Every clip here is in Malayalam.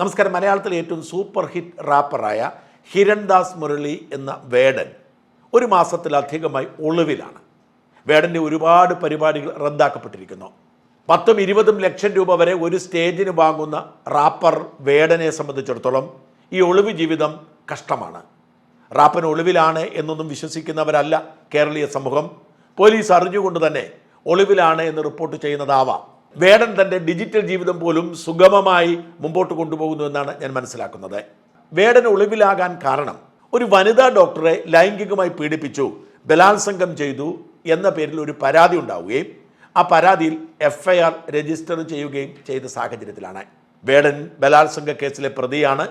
നമസ്കാരം. മലയാളത്തിലെ ഏറ്റവും സൂപ്പർ ഹിറ്റ് റാപ്പറായ ഹിരൺദാസ് മുരളി എന്ന വേടൻ ഒരു മാസത്തിലധികമായി ഒളിവിലാണ്. വേടന്റെ ഒരുപാട് പരിപാടികൾ റദ്ദാക്കപ്പെട്ടിരിക്കുന്നു. പത്തും ഇരുപതും ലക്ഷം രൂപ വരെ ഒരു സ്റ്റേജിന് വാങ്ങുന്ന റാപ്പർ വേടനെ സംബന്ധിച്ചിടത്തോളം ഈ ഒളിവ് ജീവിതം കഷ്ടമാണ്. റാപ്പൻ ഒളിവിലാണ് എന്നൊന്നും വിശ്വസിക്കുന്നവരല്ല കേരളീയ സമൂഹം. പോലീസ് അറിഞ്ഞുകൊണ്ട് തന്നെ ഒളിവിലാണ് എന്ന് റിപ്പോർട്ട് ചെയ്യുന്നതാവാം. വേടൻ തന്റെ ഡിജിറ്റൽ ജീവിതം പോലും സുഗമമായി മുമ്പോട്ട് കൊണ്ടുപോകുന്നു എന്നാണ് ഞാൻ മനസ്സിലാക്കുന്നത്. വേടൻ ഒളിവിലാകാൻ കാരണം ഒരു വനിതാ ഡോക്ടറെ ലൈംഗികമായി പീഡിപ്പിച്ചു ബലാത്സംഗം ചെയ്തു എന്ന പേരിൽ ഒരു പരാതി ഉണ്ടാവുകയും ആ പരാതിയിൽ എഫ് ഐ ആർ രജിസ്റ്റർ ചെയ്യുകയും ചെയ്ത സാഹചര്യത്തിലാണ്. വേടൻ ബലാത്സംഗ കേസിലെ പ്രതിയാണ്.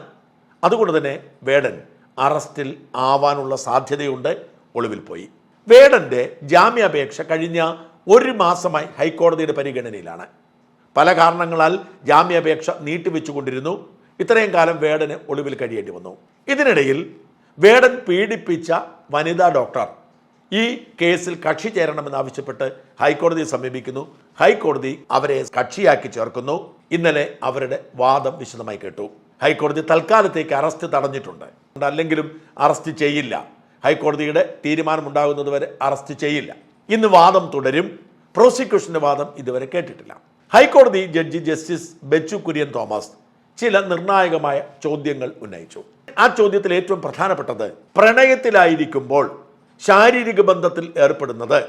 അതുകൊണ്ട് തന്നെ വേടൻ അറസ്റ്റിൽ ആവാനുള്ള സാധ്യതയുണ്ട് ഒളിവിൽ പോയി. വേടന്റെ ജാമ്യാപേക്ഷ കഴിഞ്ഞ ഒരു മാസമായി ഹൈക്കോടതിയുടെ പരിഗണനയിലാണ്. പല കാരണങ്ങളാൽ ജാമ്യാപേക്ഷ നീട്ടിവെച്ചുകൊണ്ടിരുന്നു. ഇത്രയും കാലം വേടന് ഒളിവിൽ കഴിയേണ്ടി വന്നു. ഇതിനിടയിൽ വേടൻ പീഡിപ്പിച്ച വനിതാ ഡോക്ടർ ഈ കേസിൽ കക്ഷി ചേരണമെന്നാവശ്യപ്പെട്ട് ഹൈക്കോടതിയെ സമീപിക്കുന്നു. ഹൈക്കോടതി അവരെ കക്ഷിയാക്കി ചേർക്കുന്നു. ഇന്നലെ അവരുടെ വാദം വിശദമായി കേട്ടു. ഹൈക്കോടതി തൽക്കാലത്തേക്ക് അറസ്റ്റ് തടഞ്ഞിട്ടുണ്ട്. അല്ലെങ്കിലും അറസ്റ്റ് ചെയ്യില്ല. ഹൈക്കോടതിയുടെ തീരുമാനമുണ്ടാകുന്നതുവരെ അറസ്റ്റ് ചെയ്യില്ല. ഇന്ന് വാദം തുടരും. പ്രോസിക്യൂഷന്റെ വാദം ഇതുവരെ കേട്ടിട്ടില്ല. ഹൈക്കോടതി ജഡ്ജി ജസ്റ്റിസ് ബെച്ചു കുര്യൻ തോമസ് ചില നിർണായകമായ ചോദ്യങ്ങൾ ഉന്നയിച്ചു. ആ ചോദ്യത്തിൽ ഏറ്റവും പ്രധാനപ്പെട്ടത് പ്രണയത്തിലായിരിക്കുമ്പോൾ ശാരീരിക ബന്ധത്തിൽ ഏർപ്പെടുന്നത്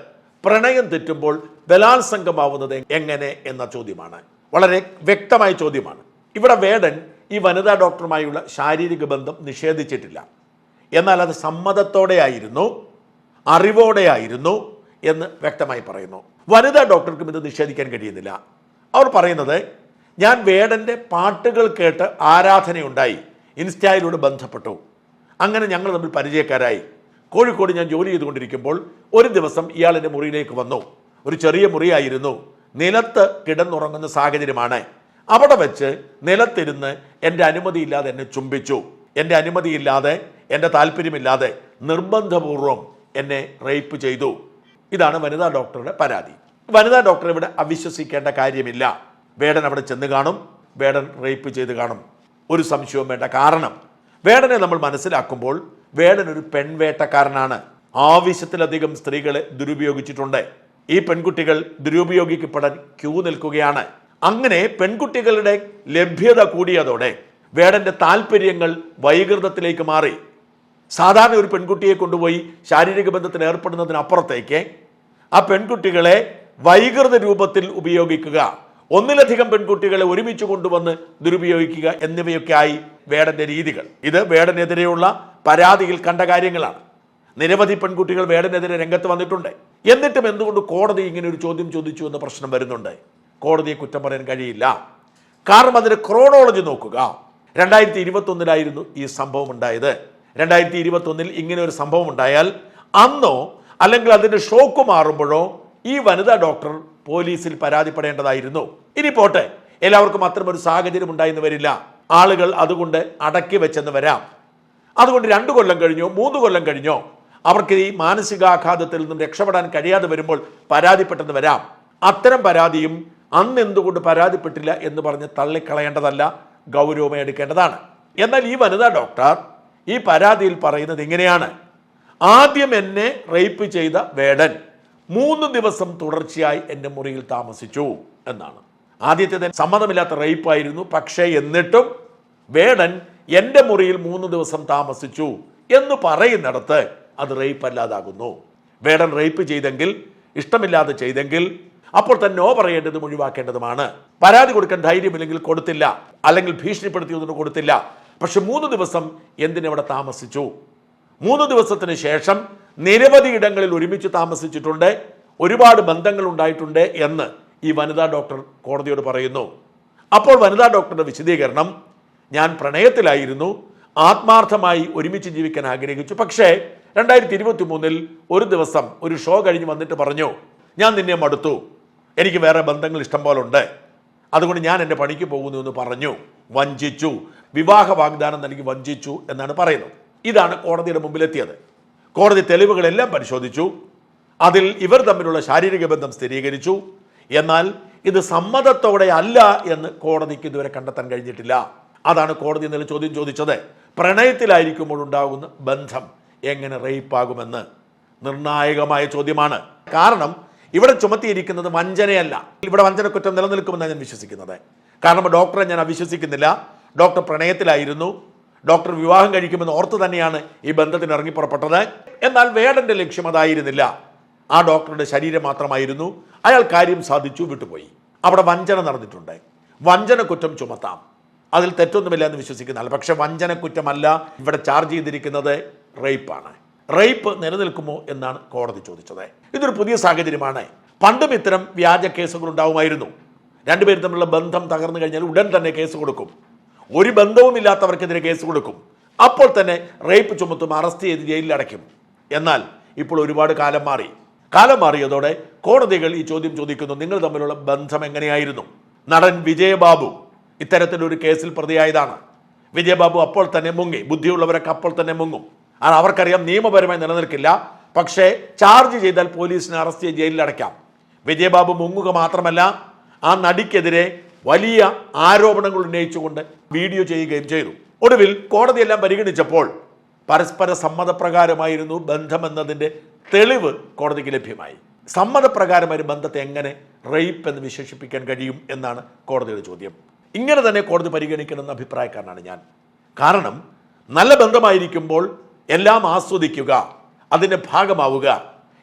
പ്രണയം തെറ്റുമ്പോൾ ബലാത്സംഗമാവുന്നത് എങ്ങനെ എന്ന ചോദ്യമാണ്. വളരെ വ്യക്തമായ ചോദ്യമാണ്. ഇവിടെ വേടൻ ഈ വനിതാ ഡോക്ടറുമായുള്ള ശാരീരിക ബന്ധം നിഷേധിച്ചിട്ടില്ല. എന്നാൽ അത് സമ്മതത്തോടെയായിരുന്നു അറിവോടെയായിരുന്നു എന്ന് വ്യക്തമായി പറയുന്നു. വനിതാ ഡോക്ടർക്കും ഇത് നിഷേധിക്കാൻ കഴിയുന്നില്ല. അവർ പറയുന്നത് ഞാൻ വേടന്റെ പാട്ടുകൾ കേട്ട് ആരാധനയുണ്ടായി. ഇൻസ്റ്റയിലൂടെ ബന്ധപ്പെട്ടു. അങ്ങനെ ഞങ്ങൾ തമ്മിൽ പരിചയക്കാരായി. കോഴിക്കോട് ഞാൻ ജോലി ചെയ്തുകൊണ്ടിരിക്കുമ്പോൾ ഒരു ദിവസം ഇയാൾ മുറിയിലേക്ക് വന്നു. ഒരു ചെറിയ മുറിയായിരുന്നു. നിലത്ത് കിടന്നുറങ്ങുന്ന സാഹചര്യമാണ്. അവിടെ വെച്ച് നിലത്തിരുന്ന് എന്റെ അനുമതിയില്ലാതെ എന്നെ ചുംബിച്ചു. എന്റെ അനുമതിയില്ലാതെ എന്റെ താല്പര്യമില്ലാതെ നിർബന്ധപൂർവം എന്നെ റേപ്പ് ചെയ്തു. ഇതാണ് വനിതാ ഡോക്ടറുടെ പരാതി. വനിതാ ഡോക്ടറെ ഇവിടെ അവിശ്വസിക്കേണ്ട കാര്യമില്ല. വേടൻ അവിടെ ചെന്ന് കാണും. വേടൻ റേപ്പ് ചെയ്ത് കാണും. ഒരു സംശയവും വേണ്ട കാരണം. വേടനെ നമ്മൾ മനസ്സിലാക്കുമ്പോൾ വേടൻ ഒരു പെൺവേട്ടക്കാരനാണ്. ആവശ്യത്തിലധികം സ്ത്രീകളെ ദുരുപയോഗിച്ചിട്ടുണ്ട്. ഈ പെൺകുട്ടികൾ ദുരുപയോഗിക്കപ്പെടാൻ ക്യൂ നിൽക്കുകയാണ്. അങ്ങനെ പെൺകുട്ടികളുടെ ലഭ്യത കൂടിയതോടെ വേടന്റെ താല്പര്യങ്ങൾ വൈകൃതത്തിലേക്ക് മാറി. സാധാരണ ഒരു പെൺകുട്ടിയെ കൊണ്ടുപോയി ശാരീരിക ബന്ധത്തിന് ഏർപ്പെടുന്നതിനപ്പുറത്തേക്ക് ആ പെൺകുട്ടികളെ വൈകൃത രൂപത്തിൽ ഉപയോഗിക്കുക. ഒന്നിലധികം പെൺകുട്ടികളെ ഒരുമിച്ച് കൊണ്ടുവന്ന് ദുരുപയോഗിക്കുക എന്നിവയൊക്കെ ആയി വേടന്റെ രീതികൾ. ഇത് വേടനെതിരെയുള്ള പരാതിയിൽ കണ്ട കാര്യങ്ങളാണ്. നിരവധി പെൺകുട്ടികൾ വേടനെതിരെ രംഗത്ത് വന്നിട്ടുണ്ട്. എന്നിട്ടും എന്തുകൊണ്ട് കോടതി ഇങ്ങനെ ഒരു ചോദ്യം ചോദിച്ചു എന്ന പ്രശ്നം വരുന്നുണ്ട്? കോടതിയെ കുറ്റം പറയാൻ കഴിയില്ല. കാരണം അതിന് ക്രോണോളജി നോക്കുക. രണ്ടായിരത്തി ഇരുപത്തി ഒന്നിലായിരുന്നു ഈ സംഭവം ഉണ്ടായത് രണ്ടായിരത്തി ഇരുപത്തി ഒന്നിൽ ഇങ്ങനെ ഒരു സംഭവം ഉണ്ടായാൽ അന്നോ അല്ലെങ്കിൽ അതിന്റെ ഷോക്ക് മാറുമ്പോഴോ ഈ വനിതാ ഡോക്ടർ പോലീസിൽ പരാതിപ്പെടേണ്ടതായിരുന്നു. ഇനി പോട്ടെ എല്ലാവർക്കും അത്തരമൊരു സാഹചര്യം ഉണ്ടായെന്ന് വരില്ല. ആളുകൾ അതുകൊണ്ട് അടക്കി വെച്ചെന്ന് വരാം. അതുകൊണ്ട് രണ്ടു കൊല്ലം കഴിഞ്ഞോ മൂന്ന് കൊല്ലം കഴിഞ്ഞോ അവർക്ക് ഈ മാനസികാഘാതത്തിൽ നിന്നും രക്ഷപ്പെടാൻ കഴിയാതെ വരുമ്പോൾ പരാതിപ്പെട്ടെന്ന് വരാം. അത്തരം പരാതിയും അന്ന് എന്തുകൊണ്ട് പരാതിപ്പെട്ടില്ല എന്ന് പറഞ്ഞ് തള്ളിക്കളയേണ്ടതല്ല ഗൗരവമായി എടുക്കേണ്ടതാണ്. എന്നാൽ ഈ വനിതാ ഡോക്ടർ ഈ പരാതിയിൽ പറയുന്നത് ഇങ്ങനെയാണ്. ആദ്യം എന്നെ റേപ്പ് ചെയ്ത വേടൻ മൂന്ന് ദിവസം തുടർച്ചയായി എന്റെ മുറിയിൽ താമസിച്ചു എന്നാണ്. ആദ്യത്തെ സമ്മതമില്ലാത്ത റേപ്പായിരുന്നു പക്ഷേ എന്നിട്ടും വേടൻ എന്റെ മുറിയിൽ മൂന്ന് ദിവസം താമസിച്ചു എന്ന് പറയുന്നിടത്ത് അത് റേപ്പ് അല്ലാതാകുന്നു. വേടൻ റേപ്പ് ചെയ്തെങ്കിൽ ഇഷ്ടമില്ലാതെ ചെയ്തെങ്കിൽ അപ്പോൾ തന്നെ നോ പറയേണ്ടതും ഒഴിവാക്കേണ്ടതുമാണ്. പരാതി കൊടുക്കാൻ ധൈര്യമില്ലെങ്കിൽ കൊടുത്തില്ല. അല്ലെങ്കിൽ ഭീഷണിപ്പെടുത്തിയതൊന്നും കൊടുത്തില്ല. പക്ഷെ മൂന്ന് ദിവസം എന്തിനവിടെ താമസിച്ചു? മൂന്ന് ദിവസത്തിന് ശേഷം നിരവധി ഇടങ്ങളിൽ ഒരുമിച്ച് താമസിച്ചിട്ടുണ്ട്. ഒരുപാട് ബന്ധങ്ങൾ ഉണ്ടായിട്ടുണ്ട് എന്ന് ഈ വനിതാ ഡോക്ടർ കോടതിയോട് പറയുന്നു. അപ്പോൾ വനിതാ ഡോക്ടറുടെ വിശദീകരണം ഞാൻ പ്രണയത്തിലായിരുന്നു ആത്മാർത്ഥമായി ഒരുമിച്ച് ജീവിക്കാൻ ആഗ്രഹിച്ചു. പക്ഷേ രണ്ടായിരത്തി ഇരുപത്തി മൂന്നിൽ ഒരു ദിവസം ഒരു ഷോ കഴിഞ്ഞ് വന്നിട്ട് പറഞ്ഞു ഞാൻ നിന്നെ മടുത്തു. എനിക്ക് വേറെ ബന്ധങ്ങൾ ഇഷ്ടം പോലെ ഉണ്ട്. അതുകൊണ്ട് ഞാൻ എന്റെ പണിക്ക് പോകുന്നു എന്ന് പറഞ്ഞു. വഞ്ചിച്ചു. വിവാഹ വാഗ്ദാനം നൽകി വഞ്ചിച്ചു എന്നാണ് പറയുന്നത്. ഇതാണ് കോടതിയുടെ മുമ്പിലെത്തിയത്. കോടതി തെളിവുകളെല്ലാം പരിശോധിച്ചു. അതിൽ ഇവർ തമ്മിലുള്ള ശാരീരിക ബന്ധം സ്ഥിരീകരിച്ചു. എന്നാൽ ഇത് സമ്മതത്തോടെ അല്ല എന്ന് കോടതിക്ക് ഇതുവരെ കണ്ടെത്താൻ കഴിഞ്ഞിട്ടില്ല. അതാണ് കോടതി ഇന്നലെ ചോദ്യം ചോദിച്ചത്. പ്രണയത്തിലായിരിക്കുമ്പോൾ ഉണ്ടാകുന്ന ബന്ധം എങ്ങനെ റേപ്പാകുമെന്ന്. നിർണായകമായ ചോദ്യമാണ്. കാരണം ഇവിടെ ചുമത്തിയിരിക്കുന്നത് വഞ്ചനയല്ല. ഇവിടെ വഞ്ചനക്കുറ്റം നിലനിൽക്കുമെന്നാണ് ഞാൻ വിശ്വസിക്കുന്നത്. കാരണം ഡോക്ടറെ ഞാൻ അവിശ്വസിക്കുന്നില്ല. ഡോക്ടർ പ്രണയത്തിലായിരുന്നു. ഡോക്ടർ വിവാഹം കഴിക്കുമെന്ന് ഓർത്ത് തന്നെയാണ് ഈ ബന്ധത്തിന് ഇറങ്ങിപ്പുറപ്പെട്ടത് എന്നാൽ വേടന്റെ ലക്ഷ്യം അതായിരുന്നില്ല. ആ ഡോക്ടറുടെ ശരീരം മാത്രമായിരുന്നു. അയാൾ കാര്യം സാധിച്ചു വിട്ടുപോയി. അവിടെ വഞ്ചന നടന്നിട്ടുണ്ട്. വഞ്ചന കുറ്റം ചുമത്താം. അതിൽ തെറ്റൊന്നുമില്ല എന്ന് വിശ്വസിക്കുന്നില്ല. പക്ഷെ വഞ്ചന കുറ്റമല്ല. ഇവിടെ ചാർജ് ചെയ്തിരിക്കുന്നത് റേപ്പാണ്. റേപ്പ് നിലനിൽക്കുമോ എന്നാണ് കോടതി ചോദിച്ചത്. ഇതൊരു പുതിയ സാഹചര്യമാണ്. പണ്ടും ഇത്തരം വ്യാജ കേസുകൾ ഉണ്ടാവുമായിരുന്നു. രണ്ടുപേരും തമ്മിലുള്ള ബന്ധം തകർന്നു കഴിഞ്ഞാൽ ഉടൻ തന്നെ കേസ് കൊടുക്കും. ഒരു ബന്ധവുമില്ലാത്തവർക്കെതിരെ കേസ് കൊടുക്കും. അപ്പോൾ തന്നെ റേപ്പ് ചുമത്തും അറസ്റ്റ് ചെയ്ത് ജയിലിൽ അടയ്ക്കും. എന്നാൽ ഇപ്പോൾ ഒരുപാട് കാലം മാറി. കാലം മാറിയതോടെ കോടതികൾ ഈ ചോദ്യം ചോദിക്കുന്നു നിങ്ങൾ തമ്മിലുള്ള ബന്ധം എങ്ങനെയായിരുന്നു? നടൻ വിജയബാബു ഇത്തരത്തിലൊരു കേസിൽ പ്രതിയായതാണ്. വിജയബാബു അപ്പോൾ തന്നെ മുങ്ങി. ബുദ്ധിയുള്ളവരൊക്കെ അപ്പോൾ തന്നെ മുങ്ങും. അത് അവർക്കറിയാം നിയമപരമായി നിലനിൽക്കില്ല. പക്ഷേ ചാർജ് ചെയ്താൽ പോലീസിനെ അറസ്റ്റ് ചെയ്ത് ജയിലിൽ അടയ്ക്കാം. വിജയബാബു മുങ്ങുക മാത്രമല്ല ആ നടിക്കെതിരെ വലിയ ആരോപണങ്ങൾ ഉന്നയിച്ചുകൊണ്ട് വീഡിയോ ചെയ്യുകയും ചെയ്തു. ഒടുവിൽ കോടതിയെല്ലാം പരിഗണിച്ചപ്പോൾ പരസ്പര സമ്മതപ്രകാരമായിരുന്നു ബന്ധമെന്നതിന്റെ തെളിവ് കോടതിക്ക് ലഭ്യമായി. സമ്മതപ്രകാരം ഒരു ബന്ധത്തെ എങ്ങനെ റേപ്പ് എന്ന് വിശേഷിപ്പിക്കാൻ കഴിയും എന്നാണ് കോടതിയുടെ ചോദ്യം. ഇങ്ങനെ തന്നെ കോടതി പരിഗണിക്കണമെന്ന അഭിപ്രായക്കാരനാണ് ഞാൻ. കാരണം നല്ല ബന്ധമായിരിക്കുമ്പോൾ എല്ലാം ആസ്വദിക്കുക അതിന്റെ ഭാഗമാവുക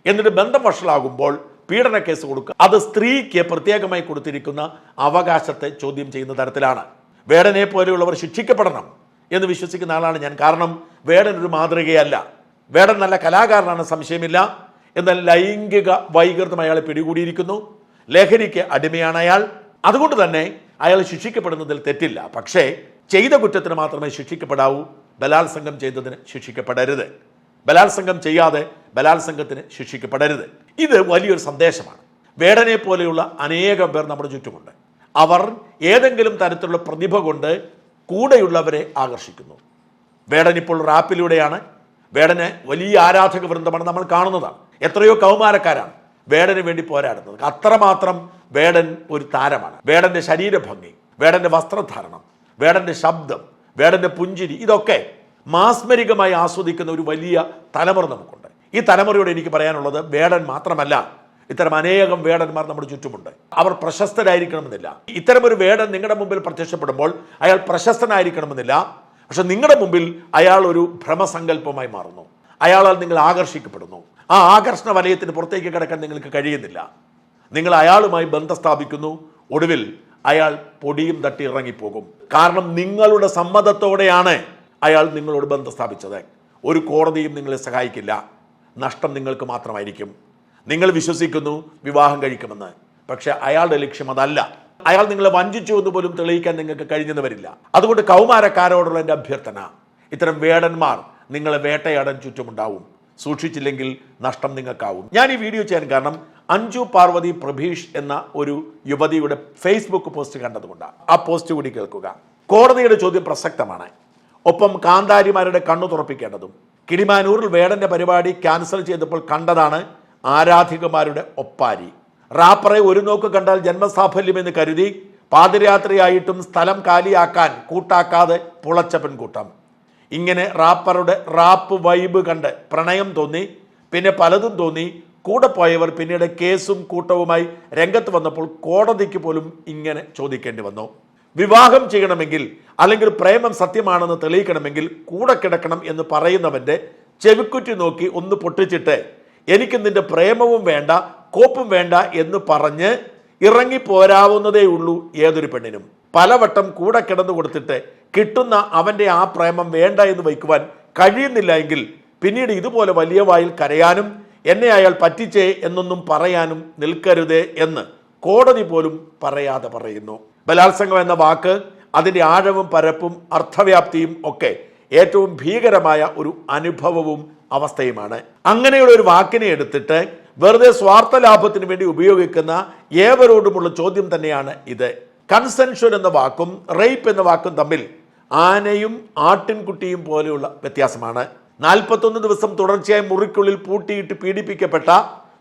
എന്നിട്ട് ബന്ധം വഷളാകുമ്പോൾ പീഡന കേസ് കൊടുക്കുക അത് സ്ത്രീക്ക് പ്രത്യേകമായി കൊടുത്തിരിക്കുന്ന അവകാശത്തെ ചോദ്യം ചെയ്യുന്ന തരത്തിലാണ്. വേടനെ പോലെയുള്ളവർ ശിക്ഷിക്കപ്പെടണം എന്ന് വിശ്വസിക്കുന്ന ആളാണ് ഞാൻ. കാരണം വേടൻ ഒരു മാതൃകയല്ല. വേടൻ നല്ല കലാകാരനാണ് സംശയമില്ല. എന്നാൽ ലൈംഗിക വൈകൃതം അയാളെ പിടികൂടിയിരിക്കുന്നു. ലഹരിക്ക് അടിമയാണ് അയാൾ. അതുകൊണ്ട് തന്നെ അയാൾ ശിക്ഷിക്കപ്പെടുന്നതിൽ തെറ്റില്ല. പക്ഷേ ചെയ്ത കുറ്റത്തിന് മാത്രമേ ശിക്ഷിക്കപ്പെടാവൂ. ബലാത്സംഗം ചെയ്തതിന് ശിക്ഷിക്കപ്പെടരുത്. ബലാത്സംഗം ചെയ്യാതെ ബലാത്സംഗത്തിന് ശിക്ഷിക്കപ്പെടരുത്. ഇത് വലിയൊരു സന്ദേശമാണ്. വേടനെ പോലെയുള്ള അനേകം പേർ നമ്മുടെ ചുറ്റുമുണ്ട്. അവർ ഏതെങ്കിലും തരത്തിലുള്ള പ്രതിഭ കൊണ്ട് കൂടെയുള്ളവരെ ആകർഷിക്കുന്നു. വേടൻ ഇപ്പോൾ റാപ്പിലൂടെയാണ് വേടന് വലിയ ആരാധക വൃന്ദമാണ് നമ്മൾ കാണുന്നതാണ്. എത്രയോ കൗമാരക്കാരാണ് വേടന് വേണ്ടി പോരാടുന്നത്. അത്രമാത്രം വേടൻ ഒരു താരമാണ്. വേടന്റെ ശരീരഭംഗി വേടന്റെ വസ്ത്രധാരണം വേടന്റെ ശബ്ദം വേടന്റെ പുഞ്ചിരി ഇതൊക്കെ മാസ്മരികമായി ആസ്വദിക്കുന്ന ഒരു വലിയ തലമുറ നമുക്കുണ്ട്. ഈ തലമുറയോട് എനിക്ക് പറയാനുള്ളത് വേടൻ മാത്രമല്ല. ഇത്തരം അനേകം വേടന്മാർ നമ്മുടെ ചുറ്റുമുണ്ട്. അവർ പ്രശസ്തരായിരിക്കണമെന്നില്ല. ഇത്തരമൊരു വേടൻ നിങ്ങളുടെ മുമ്പിൽ പ്രത്യക്ഷപ്പെടുമ്പോൾ അയാൾ പ്രശസ്തനായിരിക്കണമെന്നില്ല. പക്ഷെ നിങ്ങളുടെ മുമ്പിൽ അയാൾ ഒരു ഭ്രമസങ്കല്പമായി മാറുന്നു. അയാളാൽ നിങ്ങൾ ആകർഷിക്കപ്പെടുന്നു. ആ ആകർഷണ വലയത്തിന് പുറത്തേക്ക് കിടക്കാൻ നിങ്ങൾക്ക് കഴിയുന്നില്ല. നിങ്ങൾ അയാളുമായി ബന്ധം സ്ഥാപിക്കുന്നു. ഒടുവിൽ അയാൾ പൊടിയും തട്ടി ഇറങ്ങിപ്പോകും. കാരണം നിങ്ങളുടെ സമ്മതത്തോടെയാണ് അയാൾ നിങ്ങളോട് ബന്ധം സ്ഥാപിച്ചത്. ഒരു കോടതിയും നിങ്ങളെ സഹായിക്കില്ല. നഷ്ടം നിങ്ങൾക്ക് മാത്രമായിരിക്കും. നിങ്ങൾ വിശ്വസിക്കുന്നു വിവാഹം കഴിക്കുമെന്ന്. പക്ഷെ അയാളുടെ ലക്ഷ്യം അതല്ല. അയാൾ നിങ്ങളെ വഞ്ചിച്ചു എന്ന് പോലും തെളിയിക്കാൻ നിങ്ങൾക്ക് കഴിഞ്ഞെന്ന് വരില്ല അതുകൊണ്ട് കൗമാരക്കാരോടുള്ള എന്റെ അഭ്യർത്ഥന ഇത്തരം വേടന്മാർ നിങ്ങളെ വേട്ടയാടാൻ ചുറ്റുമുണ്ടാവും. സൂക്ഷിച്ചില്ലെങ്കിൽ നഷ്ടം നിങ്ങൾക്കാവും. ഞാൻ ഈ വീഡിയോ ചെയ്യാൻ കാരണം അഞ്ജു പാർവതി പ്രഭീഷ് എന്ന ഒരു യുവതിയുടെ ഫേസ്ബുക്ക് പോസ്റ്റ് കണ്ടതുകൊണ്ടാണ്. ആ പോസ്റ്റ് കൂടി കേൾക്കുക. കോടതിയുടെ ചോദ്യം പ്രസക്തമാണ്. ഒപ്പം കാന്താരിമാരുടെ കണ്ണു തുറപ്പിക്കേണ്ടതും കിളിമാനൂരിൽ വേടന്റെ പരിപാടി ക്യാൻസൽ ചെയ്തപ്പോൾ കണ്ടതാണ് ആരാധികമാരുടെ ഒപ്പാരി. റാപ്പറെ ഒരു നോക്ക് കണ്ടാൽ ജന്മസാഫല്യമെന്ന് കരുതി പാതിരാത്രിയായിട്ടും സ്ഥലം കാലിയാക്കാൻ കൂട്ടാക്കാതെ പുളച്ച പെൺകൂട്ടം. ഇങ്ങനെ റാപ്പറുടെ റാപ്പ് വൈബ് കണ്ട് പ്രണയം തോന്നി പിന്നെ പലതും തോന്നി. കൂടെ പോയവർ പിന്നീട് കേസും കൂട്ടവുമായി രംഗത്ത് വന്നപ്പോൾ കോടതിക്ക് പോലും ഇങ്ങനെ ചോദിക്കേണ്ടി വന്നു. വിവാഹം ചെയ്യണമെങ്കിൽ അല്ലെങ്കിൽ പ്രേമം സത്യമാണെന്ന് തെളിയിക്കണമെങ്കിൽ കൂടെ കിടക്കണം എന്ന് പറയുന്നവന്റെ ചെവിക്കുറ്റി നോക്കി ഒന്ന് പൊട്ടിച്ചിട്ട് എനിക്ക് നിന്റെ പ്രേമവും വേണ്ട കോപ്പും വേണ്ട എന്ന് പറഞ്ഞ് ഇറങ്ങി പോരാവുന്നതേ ഉള്ളൂ ഏതൊരു പെണ്ണിനും. പലവട്ടം കൂടെ കിടന്നു കൊടുത്തിട്ട് കിട്ടുന്ന അവന്റെ ആ പ്രേമം വേണ്ട എന്ന് വയ്ക്കുവാൻ കഴിയുന്നില്ല എങ്കിൽ പിന്നീട് ഇതുപോലെ വലിയ വായിൽ കരയാനും എന്നെ അയാൾ പറ്റിച്ചേ എന്നൊന്നും പറയാനും നിൽക്കരുതേ എന്ന് കോടതി പോലും പറയാതെ പറയുന്നു. ബലാത്സംഗം എന്ന വാക്ക് അതിന്റെ ആഴവും പരപ്പും അർത്ഥവ്യാപ്തിയും ഒക്കെ ഏറ്റവും ഭീകരമായ ഒരു അനുഭവവും അവസ്ഥയുമാണ്. അങ്ങനെയുള്ള ഒരു വാക്കിനെ എടുത്തിട്ട് വെറുതെ സ്വാർത്ഥ ലാഭത്തിന് വേണ്ടി ഉപയോഗിക്കുന്ന ഏവരോടുമുള്ള ചോദ്യം തന്നെയാണ് ഇത്. കൺസെൻഷൻ എന്ന വാക്കും റേപ്പ് എന്ന വാക്കും തമ്മിൽ ആനയും ആട്ടിൻകുട്ടിയും പോലെയുള്ള വ്യത്യാസമാണ്. നാൽപ്പത്തൊന്ന് ദിവസം തുടർച്ചയായി മുറിക്കുള്ളിൽ പൂട്ടിയിട്ട് പീഡിപ്പിക്കപ്പെട്ട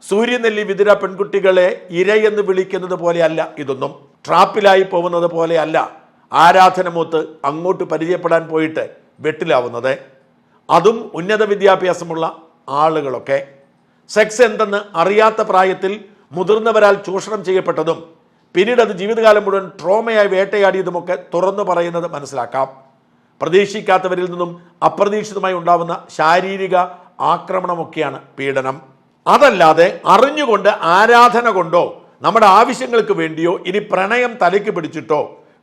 സൂര്യനെല്ലി വിതിര പെൺകുട്ടികളെ ഇരയെന്ന് വിളിക്കുന്നത് പോലെയല്ല ഇതൊന്നും. ട്രാപ്പിലായി പോകുന്നത് പോലെയല്ല ആരാധനമൂത്ത് അങ്ങോട്ട് പരിചയപ്പെടാൻ പോയിട്ട് വെട്ടിലാവുന്നത്. അതും ഉന്നത വിദ്യാഭ്യാസമുള്ള ആളുകളൊക്കെ. സെക്സ് എന്തെന്ന് അറിയാത്ത പ്രായത്തിൽ മുതിർന്നവരാൽ ചൂഷണം ചെയ്യപ്പെട്ടതും പിന്നീട് അത് ജീവിതകാലം മുഴുവൻ ട്രോമയായി വേട്ടയാടിയതുമൊക്കെ തുറന്നു പറയുന്നത് മനസ്സിലാക്കാം. പ്രതീക്ഷിക്കാത്തവരിൽ നിന്നും അപ്രതീക്ഷിതമായി ഉണ്ടാവുന്ന ശാരീരിക ആക്രമണമൊക്കെയാണ് പീഡനം. അതല്ലാതെ അറിഞ്ഞുകൊണ്ട് ആരാധന കൊണ്ടോ നമ്മുടെ ആവശ്യങ്ങൾക്ക് വേണ്ടിയോ ഇനി പ്രണയം തലയ്ക്ക് പിടിച്ചിട്ടോ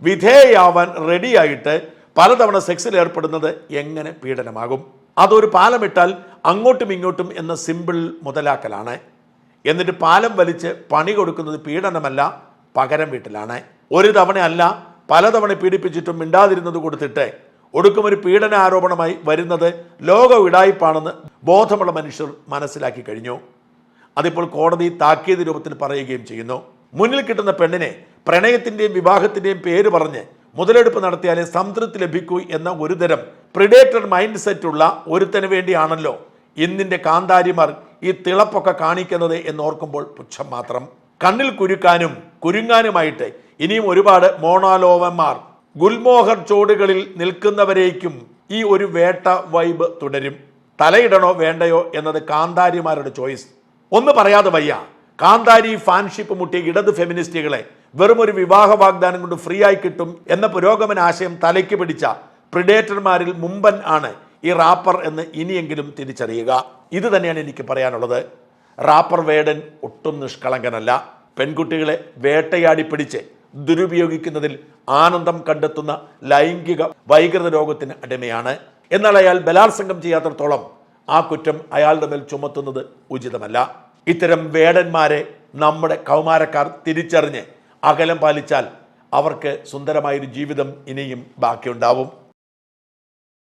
വിധേയയാവാൻ റെഡിയായിട്ട് പലതവണ സെക്സിൽ ഏർപ്പെടുന്നത് എങ്ങനെ പീഡനമാകും? അതൊരു പാലമിട്ടാൽ അങ്ങോട്ടും ഇങ്ങോട്ടും എന്ന സിമ്പിൾ മുതലാക്കലാണ്. എന്നിട്ട് പാലം വലിച്ച് പണി കൊടുക്കുന്നത് പീഡനമല്ല പകരം വീട്ടിലാണ്. ഒരു തവണ അല്ല പലതവണ പീഡിപ്പിച്ചിട്ടും മിണ്ടാതിരുന്നത് കൊടുത്തിട്ട് ഒടുക്കം ഒരു പീഡന ആരോപണമായി വരുന്നത് ലോക ബോധമുള്ള മനുഷ്യർ മനസ്സിലാക്കി കഴിഞ്ഞു. അതിപ്പോൾ കോടതി താക്കീത് രൂപത്തിൽ പറയുകയും ചെയ്യുന്നു. മുന്നിൽ കിട്ടുന്ന പെണ്ണിനെ പ്രണയത്തിന്റെയും വിവാഹത്തിന്റെയും പേര് പറഞ്ഞ് മുതലെടുപ്പ് നടത്തിയാലേ സംതൃപ്തി ലഭിക്കൂ എന്ന ഒരുതരം പ്രിഡേറ്റർ മൈൻഡ് സെറ്റ് ഉള്ള ഒരുത്തന് വേണ്ടിയാണല്ലോ ഇന്നിന്റെ കാന്താരിമാർ ഈ തിളപ്പൊക്കെ കാണിക്കുന്നത് എന്നോർക്കുമ്പോൾ പുച്ഛം മാത്രം. കണ്ണിൽ കുരുക്കാനും കുരുങ്ങാനുമായിട്ട് ഇനിയും ഒരുപാട് മോണാലോവന്മാർ ഗുൽമോഹർ ചോടുകളിൽ നിൽക്കുന്നവരേക്കും ഈ ഒരു വേട്ട വൈബ് തുടരും. തലയിടണോ വേണ്ടയോ എന്നത് കാന്താരിമാരുടെ ചോയ്സ് ഒന്ന് പറയാതെ വയ്യ. കാന്താരി ഫാൻഷിപ്പ് മുട്ടിയ ഇടത് ഫെമിനിസ്റ്റുകളെ വെറും ഒരു വിവാഹ വാഗ്ദാനം കൊണ്ട് ഫ്രീ ആയി കിട്ടും എന്ന പുരോഗമന ആശയം തലയ്ക്ക് പിടിച്ച പ്രിഡേറ്റർമാരിൽ മുമ്പൻ ആണ് ഈ റാപ്പർ എന്ന് ഇനിയെങ്കിലും തിരിച്ചറിയുക. ഇത് തന്നെയാണ് എനിക്ക് പറയാനുള്ളത്. റാപ്പർ വേടൻ ഒട്ടും നിഷ്കളങ്കനല്ല. പെൺകുട്ടികളെ വേട്ടയാടി പിടിച്ച് ദുരുപയോഗിക്കുന്നതിൽ ആനന്ദം കണ്ടെത്തുന്ന ലൈംഗിക വൈകൃത രോഗത്തിന് അടിമയാണ്. എന്നാൽ അയാൾ ബലാത്സംഗം ചെയ്യാത്തടത്തോളം ആ കുറ്റം അയാളുടെ മേൽ ചുമത്തുന്നത് ഉചിതമല്ല. ഇത്തരം വേടന്മാരെ നമ്മുടെ കൗമാരക്കാർ തിരിച്ചറിഞ്ഞ് അകലം പാലിച്ചാൽ അവർക്ക് സുന്ദരമായൊരു ജീവിതം ഇനിയും ബാക്കിയുണ്ടാവും.